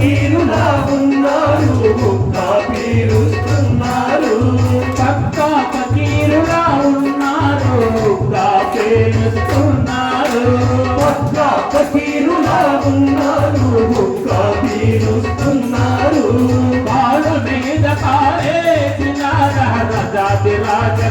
తీరులా ఉన్నారు నా పేరుస్తున్నారు పక్క తీరులా ఉన్నారు నా పేరుస్తున్నారు ఉన్నారు పీలుస్తున్నారు వాళ్ళ మీద పారేసిన రాజా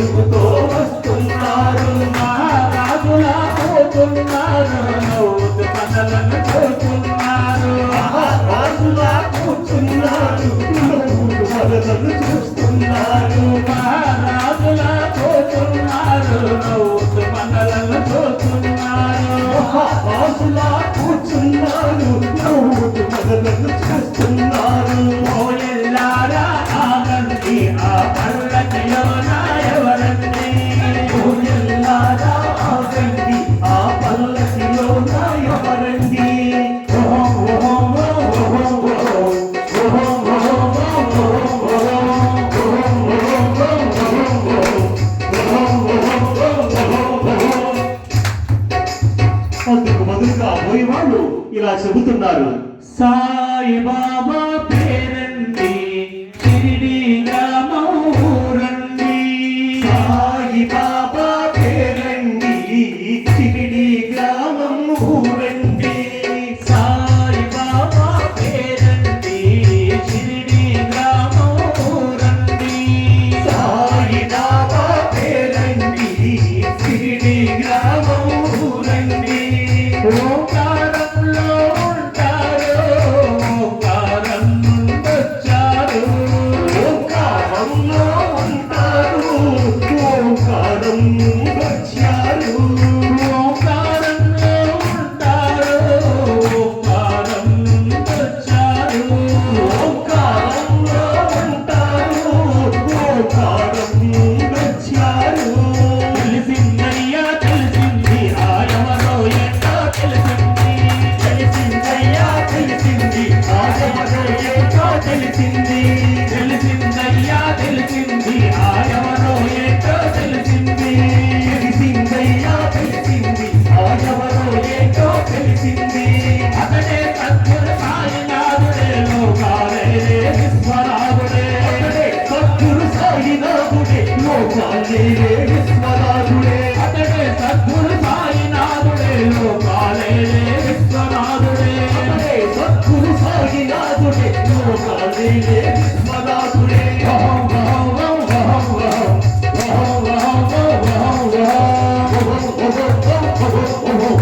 వెలుగుతో వస్తున్నారు. మా రాజులా కథలను కోరుతున్నారు రాజులా కూర్చున్నారు. కథలను చూస్తున్నారు. మా రాజులా పోతున్నారు చూస్తున్నారు. రాజులా వాళ్ళు ఇలా చెబుతున్నారు. సాయిబాబా పేరండి షిరిడి గ్రామం విశ్వనాథుడే అతడే సద్గురు సాయినాథుడే లోకాలే విశ్వనాథుడే అతడే సద్గురు సాయినాథుడే లోకాలే విశ్వనాథుడే ఓం ఓం ఓం ఓం ఓం ఓం ఓం ఓం ఓం ఓం